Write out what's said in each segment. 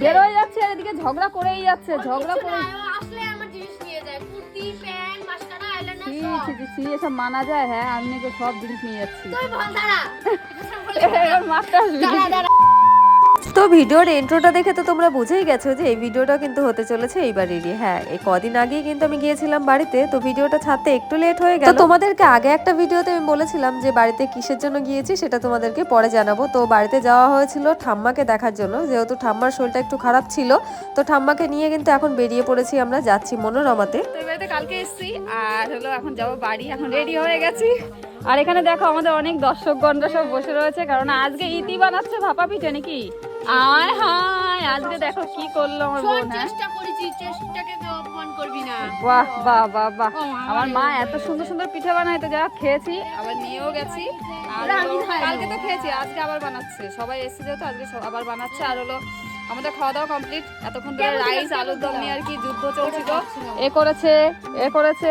বেরোয় যাচ্ছে আর এদিকে ঝগড়া করেই যাচ্ছে ঝগড়া করে আসলে আমার জিনিস নিয়ে যায় কুর্তি প্যান্ট মাস্কারা আইলাইনার সব। ছি ছি, ছি এসব মানা যায় হ্যাঁ আমি সব জিনিস নিয়ে যাচ্ছি। তুই বল দাঁড়া। এবার তো ভিডিওর ইন্ট্রোটা দেখে তো তোমরা বুঝেই গেছো যে এই ভিডিওটা কিন্তু হতে চলেছে এইবারেরই হ্যাঁ এই কদিন আগেই কিন্তু আমি গিয়েছিলাম বাড়িতে তো ভিডিওটা ছাড়তে একটু লেট হয়ে গেল। তোমাদেরকে আগে একটা ভিডিওতে আমি বলেছিলাম যে বাড়িতে কিসের জন্য গিয়েছি সেটা তোমাদেরকে পরে জানাব। তো বাড়িতে যাওয়া হয়েছিল ঠাম্মাকে দেখার জন্য যেহেতু ঠাম্মার শরীরটা একটু খারাপ ছিল তো ঠাম্মাকে নিয়ে কিন্তু এখন বেরিয়ে পড়েছি আমরা যাচ্ছি মনোরমাতে। তো বাড়িতে কালকে এসেছি আর হলো এখন যাব বাড়ি এখন রেডি হয়ে গেছি। আর এখানে দেখো আমাদের অনেক দর্শকগণরা সব বসে রয়েছে কারণ আজকে ইতি বানাচ্ছে ভাপা পিঠে নাকি? আয় হায় আজকে দেখো কি করল আমার বোন হ্যাঁ? চেষ্টা করেছি চেষ্টাকে কেউ অপমান করবি না। বাহ বাহ বাহ বাহ। আমার মা এত সুন্দর সুন্দর পিঠে বানায় তো যা খেয়েছি আবার নিয়েও গেছি। আর কালকে তো খেয়েছি আজকে আবার বানাচ্ছে। সবাই এসেছে যেহেতু আজকে আবার বানাচ্ছে। আর হলো আমাদের খাওয়া দাওয়া কমপ্লিট এতক্ষণ ধরে রাইস আলুর দম নিয়ে আর কি যুদ্ধ চলছিল। এ করেছে এ করেছে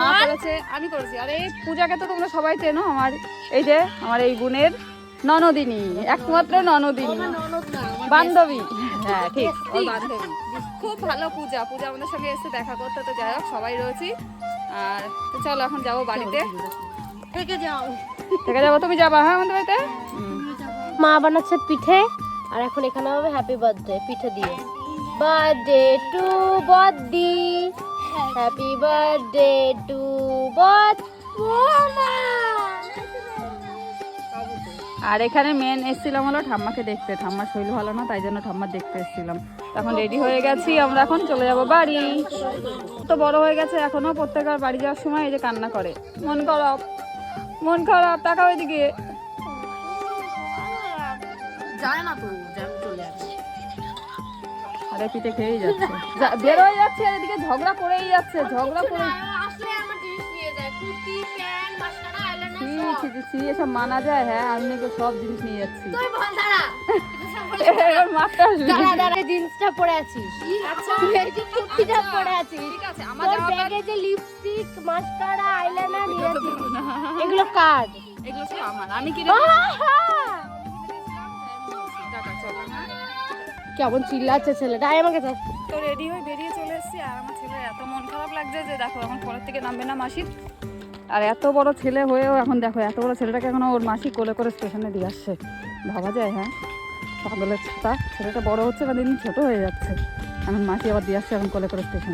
মা? করেছে আমি করেছি। আর এই পূজাকে তো তোমরা সবাই চেনো আমার এই যে আমার এই বোনের ননদিনী একমাত্র ননদিনী। ননদ না আমার বান্ধবী। হ্যাঁ ঠিক। ওর বান্ধবী। খুব ভালো পূজা। পূজা আমাদের সঙ্গে এসে দেখা করতে তো যাই হোক সবাই রয়েছি। আর তো চলো এখন যাব বাড়িতে। থেকে যাও। থেকে যাব? তুমি যাবা হ্যাঁ আমাদের বাড়িতে? মা বানাচ্ছে পিঠে আর এখন এখানে হবে হ্যাপি বার্থডে পিঠে দিয়ে। Birthday to Boddi. Happy birthday to বদ আর এখানে মেন এসেছিলাম হলো ঠাম্মাকে দেখতে। ঠাম্মার শরীর ভালো না তাই জন্য ঠাম্মা দেখতে এসেছিলাম। এখন রেডি হয়ে গেছি আমরা এখন চলে যাব বাড়ি। তো বড় হয়ে গেছে এখনও প্রত্যেকবার বাড়ি যাওয়ার সময় এই যে কান্না করে। মন খারাপ মন খারাপ টাকা এদিকে। যায় না তো চলে আরে পিঠে খেয়েই যাচ্ছে। বেরোয় যাচ্ছে এদিকে ঝগড়া করেই যাচ্ছে ঝগড়া করে এসব মানা যায় হ্যাঁ আমি নাকি সব জিনিস নিয়ে যাচ্ছি। জিন্সটা পরে আছিস। আচ্ছা এই যে কুর্তিটা পরে আছিস। আমার তোর জামা প্যান্ট- ব্যাগে যে লিপস্টিক মাস্কারা আইলাইনার নিয়ে আছিস এগুলো কার? এগুলো সব আমার। আমি কি কেমন চিল্লাচ্ছে ছেলেটা? আয় আমাকে দেখ তো রেডি হয়ে বেরিয়ে চলে এসেছি আর আমার ছেলে এত মন খারাপ লাগছে যে দেখো এখন পরের থেকে নামবে না মাসির। আর এত বড় ছেলে হয়েও এখন দেখো, এত বড় ছেলেটাকে এখন ওর মাসি কোলে করে স্টেশনে দিয়ে আসছে। ভাবা যায় হ্যাঁ? পাগলের ছাতা। ছেলেটা বড় হচ্ছে বা দিন ছোট হয়ে যাচ্ছে। এখন মাসি আবার দিয়ে আসছে, এখন কোলে করে স্টেশনে।